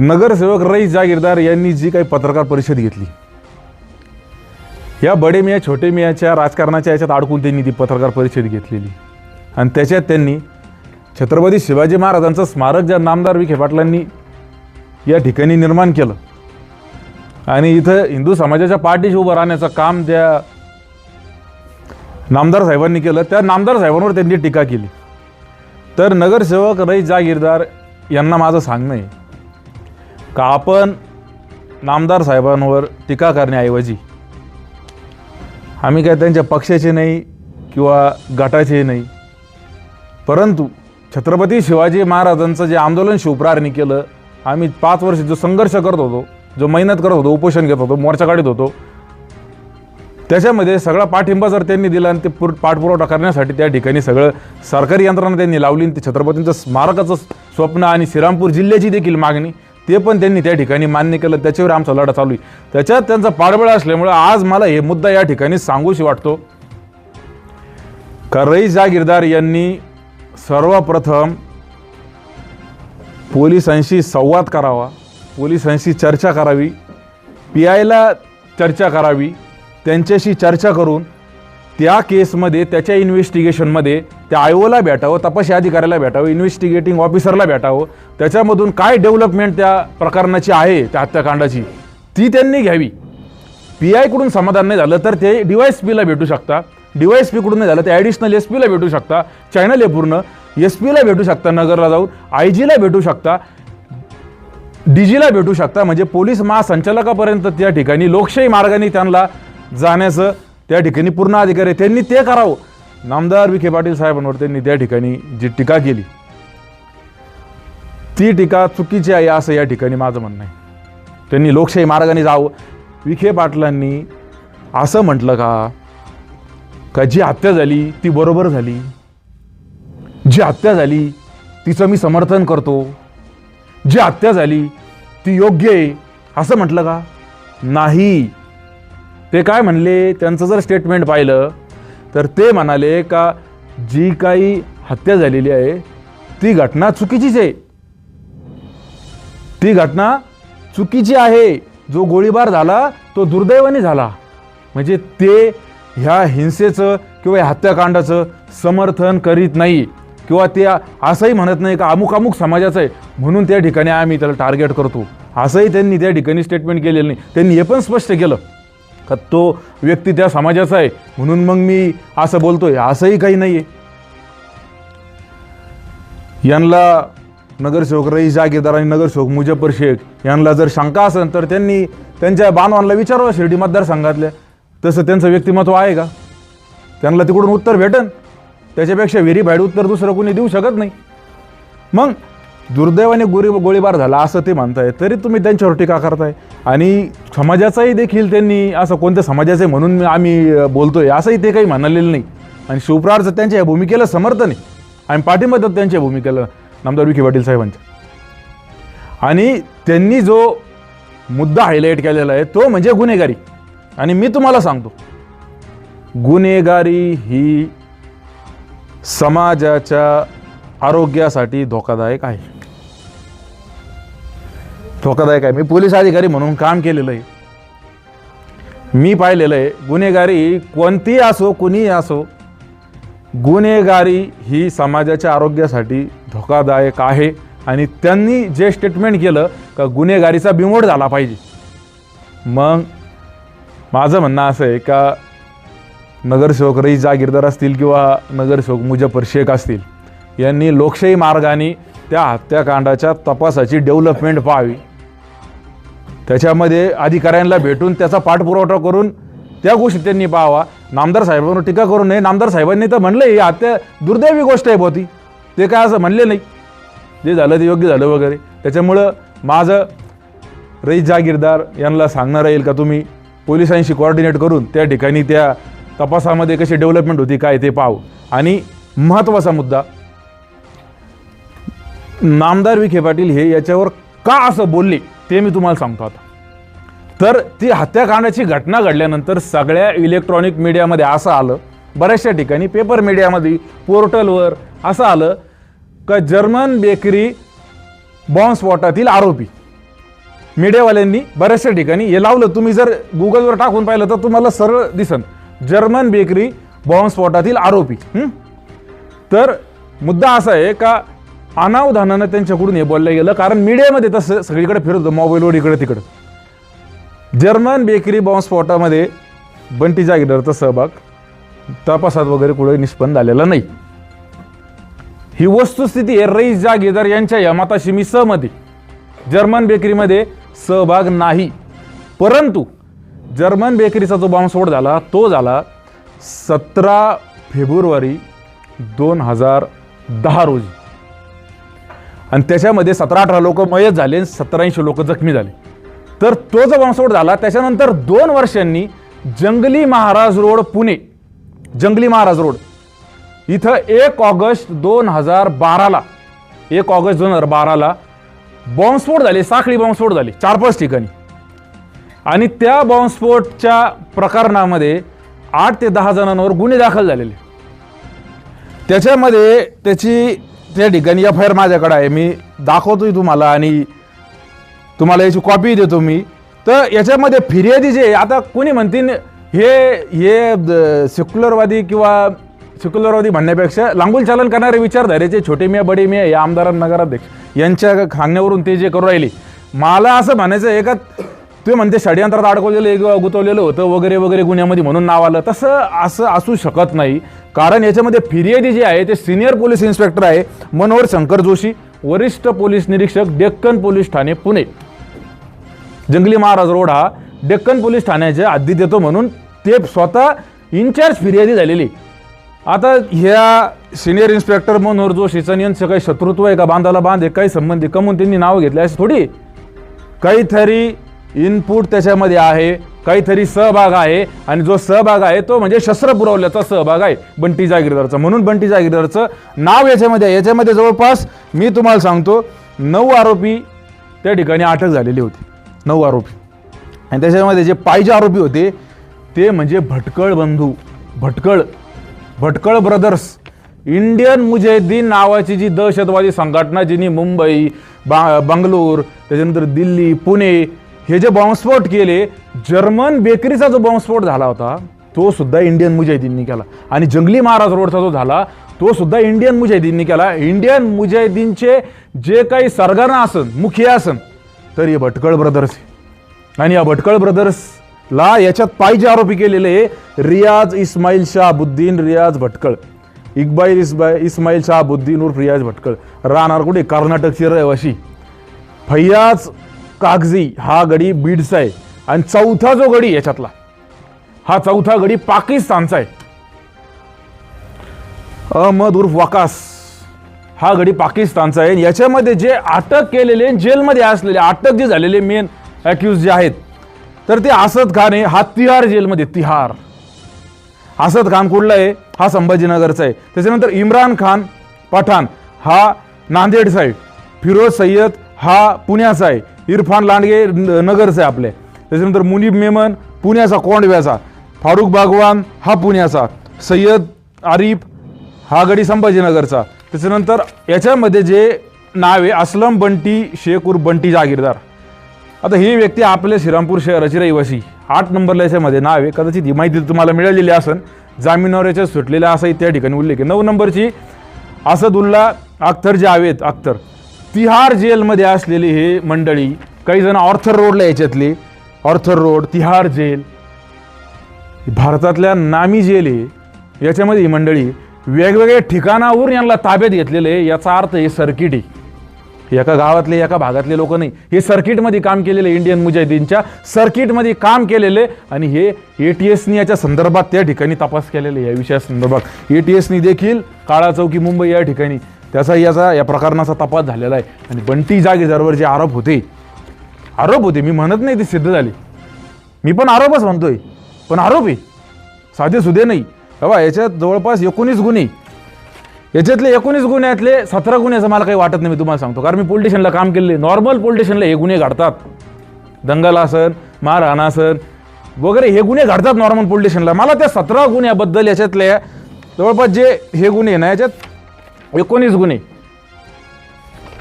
नगरसेवक रईस जागीरदार यांनी जी काही पत्रकार परिषद घेतली. या बडे मिया छोटे मियाच्या राजकारणाच्या याच्यात अडकून त्यांनी ती पत्रकार परिषद घेतलेली. आणि त्याच्यात त्यांनी छत्रपती शिवाजी महाराजांचं स्मारक ज्या नामदार विखे पाटलांनी या ठिकाणी निर्माण केलं. आणि इथं हिंदू समाजाच्या पाठीशी उभं राहण्याचं काम ज्या नामदार साहेबांनी केलं त्या नामदार साहेबांवर त्यांनी टीका केली. तर नगरसेवक रईस जागीरदार यांना माझं सांगणं आहे का आपण नामदार साहेबांवर टीका करण्याऐवजी आम्ही काय त्यांच्या पक्षाचे नाही किंवा गटाचे नाही परंतु छत्रपती शिवाजी महाराजांचं जे आंदोलन शिवप्रारणी केलं आम्ही पाच वर्ष जो संघर्ष करत होतो जो मेहनत करत होतो उपोषण घेत होतो मोर्चा काढत होतो त्याच्यामध्ये सगळा पाठिंबा जर त्यांनी दिला आणि ते पुर पाठपुरवठा करण्यासाठी त्या ठिकाणी सगळं सरकारी यंत्रणा त्यांनी लावली आणि ते छत्रपतींचं स्मारकाचं स्वप्न आणि श्रीरामपूर जिल्ह्याची देखील मागणी ते पण त्यांनी त्या ठिकाणी मान्य केलं. त्याच्यावर आमचा लढा चालू आहे. त्याच्यात त्यांचा पाठबळ असल्यामुळे आज मला हे मुद्दा या ठिकाणी सांगूशी वाटतो. का रईस जागीरदार यांनी सर्वप्रथम पोलिसांशी संवाद करावा. पोलिसांशी चर्चा करावी. पी आयला चर्चा करावी. त्यांच्याशी चर्चा करून त्या केसमध्ये त्याच्या इन्व्हेस्टिगेशनमध्ये त्या आयोला भेटावं तपासी अधिकाऱ्याला भेटावं इन्व्हेस्टिगेटिंग ऑफिसरला भेटावं त्याच्यामधून काय डेव्हलपमेंट त्या प्रकरणाची आहे त्या हत्याकांडाची ती त्यांनी घ्यावी. पी आयकडून समाधान नाही झालं तर ते डी वाय एस पीला भेटू शकता. डी वाय एस पीकडून नाही झालं ते ॲडिशनल एस पीला भेटू शकता. चॅनल आहे पूर्ण. एस पीला भेटू शकता नगरला जाऊन. आय जीला भेटू शकता. डीजीला भेटू शकता. म्हणजे पोलीस महासंचालकापर्यंत त्या ठिकाणी लोकशाही मार्गाने त्यांना जाण्याचं त्या ठिकाणी पूर्ण अधिकार आहे. त्यांनी ते करावं. नामदार विखे पाटील साहेबांवर त्यांनी त्या ठिकाणी जी टीका केली. ती टीका चुकीची आहे असं या ठिकाणी माझं म्हणणं आहे. त्यांनी लोकशाही मार्गाने जावं. विखे पाटलांनी असं म्हटलं का का जी हत्या झाली ती बरोबर झाली. जी हत्या झाली तिचं मी समर्थन करतो. जी हत्या झाली ती योग्य आहे. असं म्हटलं का? नाही. ते काय म्हणले त्यांचं जर स्टेटमेंट पाहिलं तर ते म्हणाले का जी काही हत्या झालेली आहे ती घटना चुकीचीच आहे. ती घटना चुकीची आहे. जो गोळीबार झाला तो दुर्दैवाने झाला. म्हणजे ते ह्या हिंसेचं किंवा हत्याकांडाचं समर्थन करीत नाही. किंवा ते असंही म्हणत नाही का अमुक अमुक समाजाचं आहे. म्हणून त्या ठिकाणी आम्ही त्याला टार्गेट करतो. असंही त्यांनी त्या ठिकाणी स्टेटमेंट केलेलं नाही. त्यांनी हे पण स्पष्ट केलं. का तो व्यक्ती त्या समाजाचा आहे. म्हणून मग मी असं बोलतोय. असंही काही नाही आहे यांना नगरसेवक रईस जागीरदार आणि नगरसेवक मुजफ्फर शेख यांना जर शंका असेल तर त्यांनी त्यांच्या बांधवांना विचारावं शिर्डी मतदारसंघातल्या. तसं त्यांचं व्यक्तिमत्व आहे का? त्यांना तिकडून उत्तर भेटन. त्याच्यापेक्षा व्हेरीफाईड उत्तर दुसरं कोणी देऊ शकत नाही. मग दुर्दैवाने गोळी गोळीबार झाला असं ते म्हणताय तरी तुम्ही त्यांच्यावर टीका करताय. आणि समाजाचाही देखील त्यांनी असं कोणत्या समाजाचं आहे म्हणून आम्ही बोलतोय असंही ते काही म्हणालेलं नाही. आणि शिवप्रारचं त्यांच्या या भूमिकेला समर्थन आहे आणि पाठिंबा देतो त्यांच्या भूमिकेला नामदार विखे पाटील साहेबांच्या. आणि त्यांनी जो मुद्दा हायलाईट केलेला आहे तो म्हणजे गुन्हेगारी. आणि मी तुम्हाला सांगतो गुन्हेगारी ही समाजाच्या आरोग्यासाठी धोकादायक आहे. धोकादायक आहे. मी पोलीस अधिकारी म्हणून काम केलेलं आहे. मी पाहिलेलं आहे गुन्हेगारी कोणतीही असो कुणीही असो गुन्हेगारी ही समाजाच्या आरोग्यासाठी धोकादायक आहे आणि त्यांनी जे स्टेटमेंट केलं का गुन्हेगारीचा बिमोड झाला पाहिजे. मग माझं म्हणणं असं आहे का नगरसेवक रईस जागीरदार असतील किंवा नगरसेवक मुजफ्फर शेख असतील यांनी लोकशाही मार्गाने त्या हत्याकांडाच्या तपासाची डेव्हलपमेंट पाहावी. त्याच्यामध्ये अधिकाऱ्यांना भेटून त्याचा पाठपुरवठा करून त्या गोष्टी त्यांनी पाहावा. नामदार साहेबांवर टीका करू नये. नामदार साहेबांनी तर म्हणलं ही आता दुर्दैवी गोष्ट आहे होती ते काय असं म्हणले नाही. जे झालं ते योग्य झालं वगैरे. त्याच्यामुळं माझं रईस जागीरदार यांना सांगणार राहील का तुम्ही? पोलिसांशी कोऑर्डिनेट करून त्या ठिकाणी त्या तपासामध्ये कशी डेव्हलपमेंट होती काय ते पाहू. आणि महत्त्वाचा मुद्दा नामदार विखे पाटील हे याच्यावर का असं बोलले? ते मी तुम्हाला सांगतो आता. तर ती हत्याकांडाची घटना घडल्यानंतर सगळ्या इलेक्ट्रॉनिक मीडियामध्ये असं आलं बऱ्याचशा ठिकाणी पेपर मीडियामध्ये पोर्टलवर असं आलं का जर्मन बेकरी बॉम्बस्फोटातील आरोपी. मीडियावाल्यांनी बऱ्याचशा ठिकाणी हे लावलं. तुम्ही जर गुगलवर टाकून पाहिलं तर तुम्हाला सरळ दिसन. जर्मन बेकरी बॉम्बस्फोटातील आरोपी. तर मुद्दा असा आहे का अनावधानानं त्यांच्याकडून हे बोललं गेलं. कारण मीडियामध्ये तसं सगळीकडे फिरत होतं मोबाईलवर इकडे तिकडं. जर्मन बेकरी बॉम्बस्फोटामध्ये बंटी जागीरचा सहभाग. तपासात वगैरे कुठे निष्पन्न झालेला नाही. ही वस्तुस्थिती आहे रईस जागीरदार यांच्या या मताशी मी सहमती. जर्मन बेकरीमध्ये सहभाग नाही. परंतु जर्मन बेकरीचा जो बॉम्बस्फोट झाला तो झाला सतरा फेब्रुवारी दोन हजार दहा रोजी. आणि त्याच्यामध्ये सतरा अठरा लोक मयत झाले आणि सत्तरऐंशी लोक जखमी झाले. तर तो जो बॉम्बस्फोट झाला त्याच्यानंतर दोन वर्षांनी जंगली महाराज रोड पुणे जंगली महाराज रोड इथं एक ऑगस्ट दोन हजार बाराला एक ऑगस्ट दोन हजार बाराला बॉम्बस्फोट झाले साखळी बॉम्बस्फोट झाले चार पाच ठिकाणी. आणि त्या बॉम्बस्फोटच्या प्रकरणामध्ये आठ ते दहा जणांवर गुन्हे दाखल झालेले. त्याच्यामध्ये त्याची त्या ठिकाणी एफ आय आर माझ्याकडे आहे. मी दाखवतोय तुम्हाला आणि तुम्हाला याची कॉपी देतो मी. तर याच्यामध्ये फिर्यादी जे आता कोणी म्हणतील हे हे सेक्युलरवादी किंवा सेक्युलरवादी म्हणण्यापेक्षा लांबूल चालन करणारे विचारधारेचे छोटे मिया बडे मिया या आमदार नगराध्यक्ष यांच्या सांगण्यावरून ते जे करू राहिले. मला असं म्हणायचं आहे का ते म्हणते षडयंत्रात अडकवलेलं एक गुतवलेलं होतं वगैरे वगैरे गुन्ह्यामध्ये म्हणून नाव आलं. तसं असं असू शकत नाही. कारण याच्यामध्ये फिर्यादी जे आहे ते सिनियर पोलीस इन्स्पेक्टर आहे मनोहर शंकर जोशी वरिष्ठ पोलीस निरीक्षक डेक्कन पोलीस ठाणे पुणे. जंगली महाराज रोड हा डेक्कन पोलीस ठाण्याच्या हद्दीत येतो म्हणून ते स्वतः इन्चार्ज फिर्यादी झालेली. आता ह्या सिनियर इन्स्पेक्टर मनोहर जोशीचं आणि यांचं काही शत्रुत्व आहे का? बांधाला बांध आहे काही संबंधी कमून त्यांनी नाव घेतले असे थोडी. काहीतरी इनपुट त्याच्यामध्ये आहे काहीतरी सहभाग आहे आणि जो सहभाग आहे तो म्हणजे शस्त्र पुरवल्याचा सहभाग आहे बंटी जागीरदारचा. म्हणून बंटी जागीरदारचं नाव याच्यामध्ये आहे. याच्यामध्ये जवळपास मी तुम्हाला सांगतो नऊ आरोपी त्या ठिकाणी अटक झालेली होती. नऊ आरोपी. आणि त्याच्यामध्ये जे पाहिजे आरोपी होते ते म्हणजे भटकळ बंधू भटकळ भटकळ ब्रदर्स. इंडियन मुजाहिद्दीन नावाची जी दहशतवादी संघटना जिनी मुंबई बा बंगलोर त्याच्यानंतर दिल्ली पुणे हे जे बॉम्बस्फोट केले जर्मन बेकरीचा जो बॉम्बस्फोट झाला होता तो सुद्धा इंडियन मुजाहिदींनी केला. आणि जंगली महाराज रोडचा जो झाला तो सुद्धा इंडियन मुजाहिदीननी केला. इंडियन मुजाहिदीनचे जे काही सरगना असन मुखिया असन तर हे भटकळ ब्रदर्स आणि या भटकळ ब्रदर्सला याच्यात पाहिजे आरोपी केलेले रियाज इस्माईल शाहबुद्दीन रियाज भटकळ. इकबाईल इस्बाई इस्माईल शाहबुद्दीन उर्फ रियाज भटकळ. राहणार कुठे? कर्नाटकची रहिवाशी. फैयाज कागजी हा गडी बीडचा आहे. आणि चौथा जो गडी याच्यातला हा चौथा गडी पाकिस्तानचा आहे. अहमद उर्फ वाकास हा गडी पाकिस्तानचा आहे. याच्यामध्ये जे अटक केलेले जेलमध्ये असलेले अटक जे झालेले मेन अक्यूज जे आहेत तर ते आसद खान आहे. हा तिहार जेलमध्ये तिहार. आसद खान कुठला आहे? हा संभाजीनगरचा आहे. त्याच्यानंतर इम्रान खान पठाण हा नांदेड साईड फिरोज सय्यद हा पुण्याचा आहे. इरफान लांडगे न- नगरचा आहे आपले. त्याच्यानंतर मुनीब मेमन पुण्याचा कोंडव्याचा. फारुख बागवान हा पुण्याचा. सय्यद आरिफ हा गडी संभाजीनगरचा. त्याच्यानंतर याच्यामध्ये जे नाव आहे असलम बंटी शेख बंटी जागीरदार. आता ही व्यक्ती आपल्या श्रीरामपूर शहराची रहिवासी. आठ नंबरला याच्यामध्ये नाव आहे. कदाचित ही माहिती तुम्हाला मिळालेली असन जामिनावर याच्या सुटलेल्या असाही त्या ठिकाणी उल्लेख आहे. नऊ नंबरची असदुल्ला अख्तर जावेद अख्तर. तिहार जेलमध्ये असलेली हे मंडळी काही जण ऑर्थर रोडला याच्यातले ऑर्थर रोड तिहार जेल भारतातल्या नामी जेल आहे याच्यामध्ये ही मंडळी वेगवेगळ्या ठिकाणावरून यांना ताब्यात घेतलेले आहे. याचा अर्थ हे सर्किट आहे एका गावातले एका भागातले लोक नाही. हे सर्किटमध्ये काम केलेले इंडियन मुजाहिदीनच्या सर्किटमध्ये काम केलेले आणि हे ए टी एसनी याच्या संदर्भात त्या ठिकाणी तपास केलेले या विषया संदर्भात ए टी एसनी देखील काळा चौकी मुंबई या ठिकाणी त्याचा याचा या प्रकरणाचा तपास झालेला आहे. आणि बंटी जागीरदारवर जे आरोप होते आरोप होते मी म्हणत नाही ते सिद्ध झाले. मी पण आरोपच म्हणतोय. पण आरोप आहे. साधे सुधे नाही. बाबा याच्यात जवळपास एकोणीस गुन्हे. याच्यातले एकोणीस गुन्ह्यातले सतरा गुन्ह्याचं मला काही वाटत नाही मी तुम्हाला सांगतो. कारण मी पोलिटिशनला काम केलेले नॉर्मल पोलिटिशनला हे गुन्हे घडतात. दंगल असन मारहाण असन वगैरे हे गुन्हे घडतात नॉर्मल पोलिटिशनला मला त्या सतरा गुन्ह्याबद्दल याच्यातल्या जवळपास जे हे गुन्हे ना याच्यात एकोणीस गुन्हे.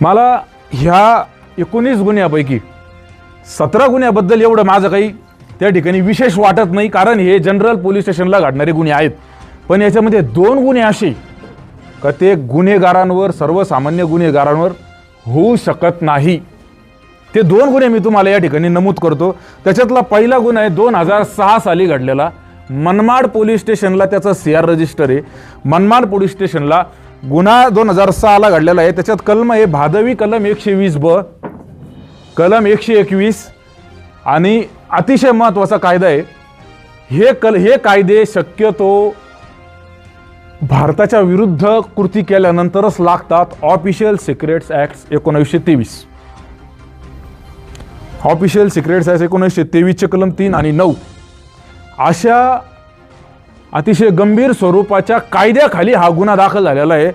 मला ह्या एकोणीस गुन्ह्यापैकी सतरा गुन्ह्याबद्दल एवढं माझं काही त्या ठिकाणी विशेष वाटत नाही कारण हे जनरल पोलीस स्टेशनला घडणारे गुन्हे आहेत. पण याच्यामध्ये दोन गुन्हे असे का ते गुन्हेगारांवर सर्वसामान्य गुन्हेगारांवर होऊ शकत नाही. ते दोन गुन्हे मी तुम्हाला या ठिकाणी नमूद करतो. त्याच्यातला पहिला गुन्हा आहे दोन हजार सहा साली घडलेला मनमाड पोलीस स्टेशनला त्याचं सी आर रजिस्टर आहे. मनमाड पोलीस स्टेशनला गुन्हा दोन हजार सहाला घडलेला आहे. त्याच्यात कलम आहे भादवी कलम एकशे वीस ब. कलम एकशे एकवीस. आणि अतिशय महत्त्वाचा कायदा आहे. हे कल हे कायदे शक्यतो भारताच्या विरुद्ध कृती केल्यानंतरच लागतात. ऑफिशियल सिक्रेट्स ॲक्ट एकोणीसशे तेवीस. ऑफिशियल सिक्रेट्स ॲक्ट एकोणीसशे तेवीसचे कलम तीन आणि नऊ. अशा अतिशय गंभीर स्वरूपाच्या कायद्याखाली हा गुन्हा दाखल झालेला आहे.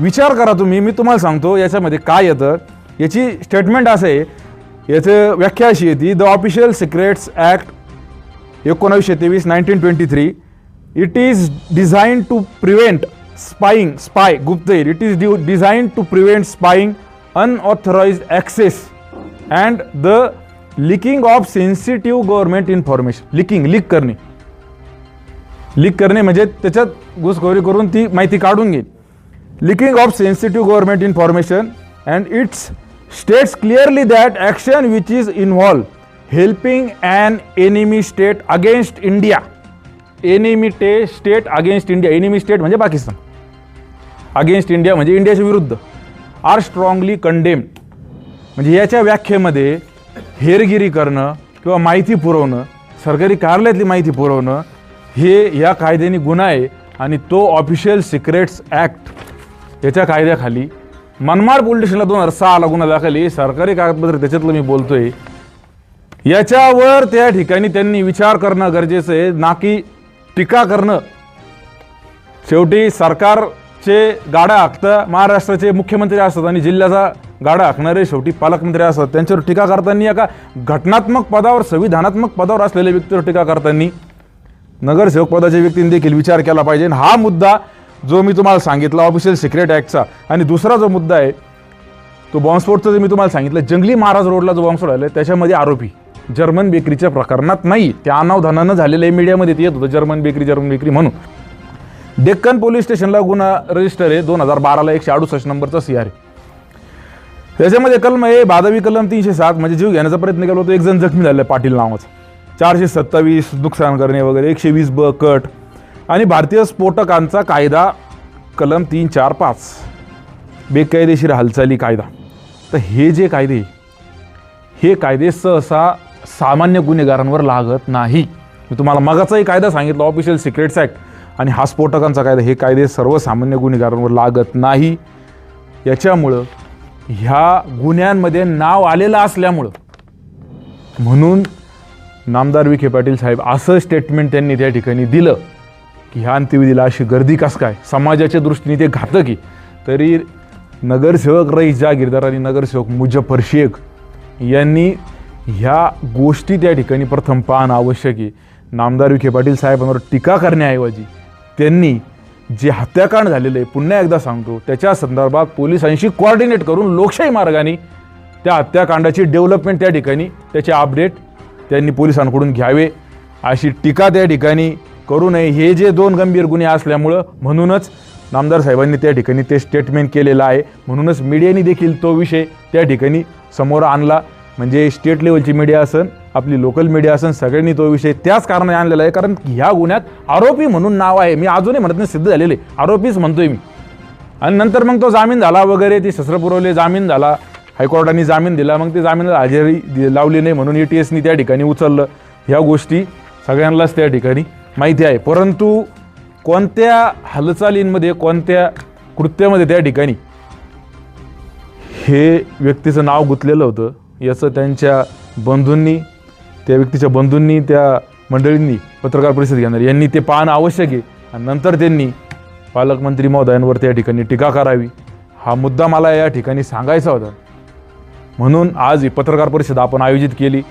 विचार करा तुम्ही मी तुम्हाला सांगतो याच्यामध्ये काय येतं. याची स्टेटमेंट असं आहे. याचं व्याख्या अशी येते द ऑफिशियल सिक्रेट्स ॲक्ट एकोणावीसशे तेवीस nineteen twenty three it is design to prevent spying spy गुप्तहेर it is design to prevent spying unauthorise access and the leaking of sensitive government information leaking leak करणे. Leak करणे म्हणजे त्याच्यात घुसखोरी करून ती माहिती काढून घेईल. Leaking of sensitive government information and its states clearly that action which is involve helping and enemy state against India enemy the state against India enemy state म्हणजे पाकिस्तान. अगेन्स्ट इंडिया म्हणजे इंडियाच्या विरुद्ध. आर स्ट्रॉंगली कंडेम्ड म्हणजे याच्या व्याख्येमध्ये हेरगिरी करणं किंवा माहिती पुरवणं सरकारी कार्यालयातली माहिती पुरवणं हे या कायद्याने गुन्हा आहे आणि तो ऑफिशियल सिक्रेट्स ॲक्ट याच्या कायद्याखाली मनमाड पोलीस स्टेशनला दोन हजार सहाला गुन्हा दाखल आहे. सरकारी कागदपत्र त्याच्यातलं मी बोलतोय. याच्यावर त्या ठिकाणी त्यांनी विचार करणं गरजेचं आहे. ना की टीका करणं. शेवटी सरकारचे गाडा हाकतं महाराष्ट्राचे मुख्यमंत्री असतात आणि जिल्ह्याचा गाडा हाकणारे शेवटी पालकमंत्री असतात. त्यांच्यावर टीका करताना एका घटनात्मक पदावर संविधानात्मक पदावर असलेल्या व्यक्तीवर टीका करताना नगरसेवक पदाच्या व्यक्तीने देखील विचार केला पाहिजे. आणि हा मुद्दा जो मी तुम्हाला सांगितला ऑफिशियल सिक्रेट ॲक्टचा आणि दुसरा जो मुद्दा आहे तो बॉम्बस्फोटचा जे मी तुम्हाला सांगितलं जंगली महाराज रोडला जो बॉम्बस्फोट आला त्याच्यामध्ये आरोपी जर्मन बेकरीच्या प्रकरणात नाही. त्या अनावधानानं झालेलं आहे मीडियामध्ये ते येत होतं जर्मन बेकरी जर्मन बेकरी म्हणून. डेक्कन पोलीस स्टेशनला गुन्हा रजिस्टर आहे दोन हजार बाराला एकशे अडुसष्ट नंबरचा सी आर त्याच्यामध्ये कलम आहे बादावी कलम तीनशे सात म्हणजे जीव घेण्याचा प्रयत्न केला होता एक जण जखमी झालेला पाटील नावाचा. चारशे सत्तावीस नुकसान करणे वगैरे एकशे वीस ब कट. आणि भारतीय स्फोटकांचा कायदा कलम तीन चार पाच. बेकायदेशीर हालचाली कायदा. तर हे जे कायदे हे कायदे सहसा सामान्य गुन्हेगारांवर लागत नाही. मी तुम्हाला मगाचाही कायदा सांगितला ऑफिशियल सिक्रेट्स ॲक्ट आणि हा स्फोटकांचा कायदा हे कायदे सर्वसामान्य गुन्हेगारांवर लागत नाही. याच्यामुळं ह्या गुन्ह्यांमध्ये नाव आलेलं असल्यामुळं म्हणून नामदार विखे पाटील साहेब असं स्टेटमेंट त्यांनी त्या ठिकाणी दिलं की ह्या अंत्यविधीला अशी गर्दी कस काय? समाजाच्या दृष्टीने ते घातक आहे. तरी नगरसेवक रईस जागीरदार आणि नगरसेवक मुजफ्फर शेख यांनी ह्या गोष्टी त्या ठिकाणी प्रथम पाहणं आवश्यक आहे. नामदार विखे पाटील साहेबांवर टीका करण्याऐवजी त्यांनी जे हत्याकांड झालेलं आहे पुन्हा एकदा सांगतो त्याच्या संदर्भात पोलिसांशी कोऑर्डिनेट करून लोकशाही मार्गाने त्या हत्याकांडाची डेव्हलपमेंट त्या ठिकाणी त्याचे अपडेट त्यांनी पोलिसांकडून घ्यावे अशी टीका त्या ठिकाणी करू नये. हे जे दोन गंभीर गुन्हे असल्यामुळं म्हणूनच नामदार साहेबांनी त्या ठिकाणी ते स्टेटमेंट केलेलं आहे. म्हणूनच मीडियाने देखील तो विषय त्या ठिकाणी समोर आणला. म्हणजे स्टेट लेवलची मीडिया असन आपली लोकल मीडिया असन सगळ्यांनी तो विषय त्याच कारणाने आणलेला आहे. कारण ह्या गुन्ह्यात आरोपी म्हणून नाव आहे. मी अजूनही म्हणत नाही सिद्ध झालेले. आरोपीच म्हणतोय मी. आणि नंतर मग तो जामीन झाला वगैरे ती शस्त्र पुरवले जामीन झाला. हायकोर्टाने जामीन दिला मग ते जामीनला हजेरी दि- लावली नाही म्हणून ए टी एसनी त्या ठिकाणी उचललं. ह्या गोष्टी सगळ्यांनाच त्या ठिकाणी माहिती आहे. परंतु कोणत्या हालचालींमध्ये कोणत्या कृत्यामध्ये त्या ठिकाणी हे व्यक्तीचं नाव गुंतलेलं होतं याचं त्यांच्या बंधूंनी त्या व्यक्तीच्या बंधूंनी त्या मंडळींनी पत्रकार परिषद घेणार. यांनी ते पाहणं आवश्यक आहे. आणि नंतर त्यांनी पालकमंत्री महोदयांवर त्या ठिकाणी टीका करावी. हा मुद्दा मला या ठिकाणी सांगायचा होता. म्हणून आज ही पत्रकार परिषद आपण आयोजित केली.